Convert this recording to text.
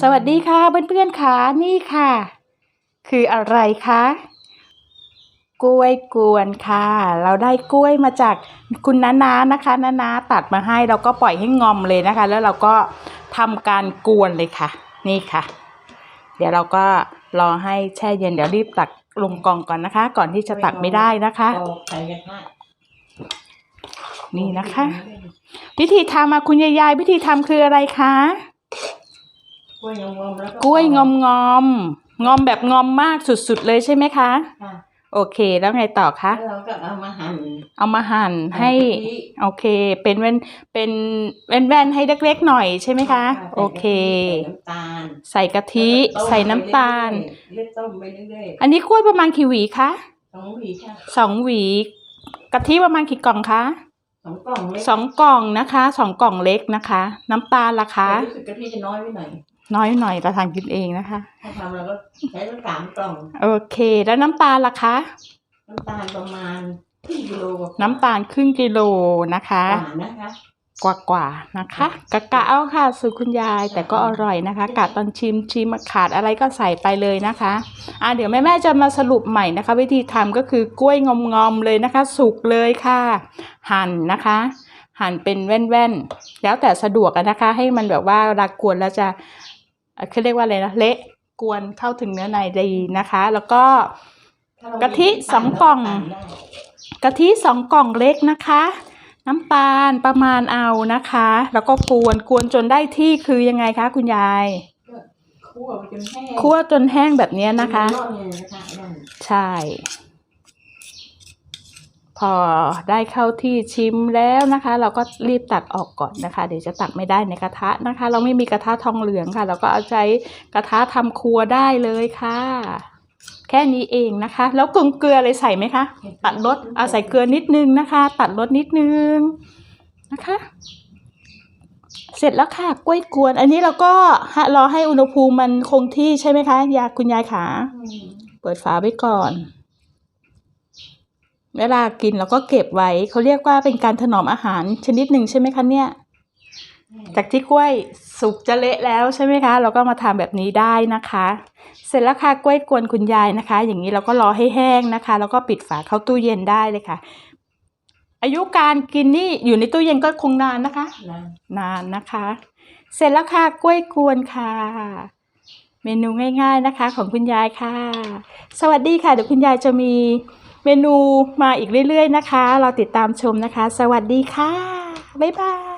สวัสดีค่ะเพื่อนๆค่ะนี่ค่ะ คืออะไรคะกล้วยกวนค่ะ เราได้กล้วยมาจากคุณน้านานะคะน้านาตัดมาให้เราก็ปล่อยให้งอมเลยนะคะ แล้วเราก็ทำการกวนเลยค่ะ นี่ค่ะ เดี๋ยวเราก็รอให้แช่เย็นเดี๋ยวรีบตักลงกล่องก่อนนะคะ ก่อนที่จะตักไม่ได้นะคะเอาใส่กระทะนี่นะคะ วิธีทำมาคุณยายๆวิธีทำคืออะไรคะ กล้วยงอมๆแล้วกล้วยงอมงอมๆงอมแบบงอมมากสุดๆเลยใช่ไหมคะ ค่ะโอเค แล้วไงต่อคะ แล้วเราก็เอามาหั่น เอามาหั่นให้กะทิโอเค เป็นแว่นเป็นแว่นแว่นๆให้เล็กๆหน่อยใช่ไหมคะใส่โอเค ใส่น้ำตาลใส่กะทิแล้วก็ต้มใส่น้ำตาลไปเรื่อยๆเรียกต้มไปเรื่อยอันนี้กล้วยประมาณกี่หวีคะๆสองหวีค่ะสองหวีกะทิประมาณกี่กล่องคะสองกล่องเล็กสองกล่องนะคะสองกล่องเล็กนะคะ น้ำตาลล่ะคะ แต่รู้สึกกะทิจะน้อยไปหน่อย น้อยหน่อยเราทานกินเองนะคะ ถ้าทำเราก็ใช้ตั้งสามกล่อง โอเค แล้วน้ำตาลล่ะคะ น้ำตาลประมาณครึ่งกิโลกว่าน้ำตาลครึ่งกิโลนะคะ หวานนะคะ กว่ากว่าๆนะคะกะกะเอาค่ะสูตรคุณยายแต่ก็อร่อยนะคะ กะตอนชิมชิมขาดอะไรก็ใส่ไปเลยนะคะอะเดี๋ยวแม่แม่ๆจะมาสรุปใหม่นะคะ วิธีทำก็คือกล้วยงอมๆเลยนะคะ สุกเลยค่ะ หั่นนะคะ หั่นเป็นแว่นๆแล้วแต่สะดวกอะนะคะ ให้มันแบบว่าเวลากวนแล้วจะ เอ่อเขาเรียกว่าอะไรนะเละกวนเข้าถึงเนื้อในดีนะคะ แล้วก็ถ้าเรากะทิสองกล่องได้กะทิสองกล่องเล็กนะคะ น้ำตาลประมาณเอานะคะ แล้วก็กวนกวนจนได้ที่คือยังไงคะ คุณยายคั่วไปจนแห้งคั่วจนแห้งแบบนี้นะคะร่อนเลยนะคะร่อนใช่ พอได้เข้าที่ชิมแล้วนะคะ เราก็รีบตักออกก่อนนะคะ เดี๋ยวจะตักไม่ได้ในกระทะนะคะ เราไม่มีกระทะทองเหลืองค่ะ เราก็เอาใช้กระทะทำครัวได้เลยค่ะ แค่นี้เองนะคะ แล้วกึ่งเกลืออะไรใส่ไหมคะตัดรสเอาใส่เกลือนิดนึงนะคะ ตัดรสนิดนึงนะคะ เสร็จแล้วค่ะกล้วยกวน อันนี้เราก็รอให้อุณหภูมิมันคงที่ใช่ไหมคะยาคุณยายขาเปิดฝาไว้ก่อน เวลากินเราก็เก็บไว้เขาเรียกว่าเป็นการถนอมอาหารชนิดหนึ่งใช่ไหมคะเนี่ย จากที่กล้วยสุกจะเละแล้วใช่ไหมคะ เราก็มาทำแบบนี้ได้นะคะ เสร็จแล้วค่ะกล้วยกวนคุณยายนะคะ อย่างนี้เราก็รอให้แห้งนะคะ แล้วก็ปิดฝาเข้าตู้เย็นได้เลยค่ะ อายุการกินนี่อยู่ในตู้เย็นก็คงนานนะคะนะนานนะคะ เสร็จแล้วค่ะกล้วยกวนค่ะเมนูง่าย ๆนะคะ ของคุณยายค่ะ สวัสดีค่ะเดี๋ยวคุณยายจะมี เมนูมาอีกเรื่อยๆนะคะ เราติดตามชมนะคะ สวัสดีค่ะ บ๊ายบาย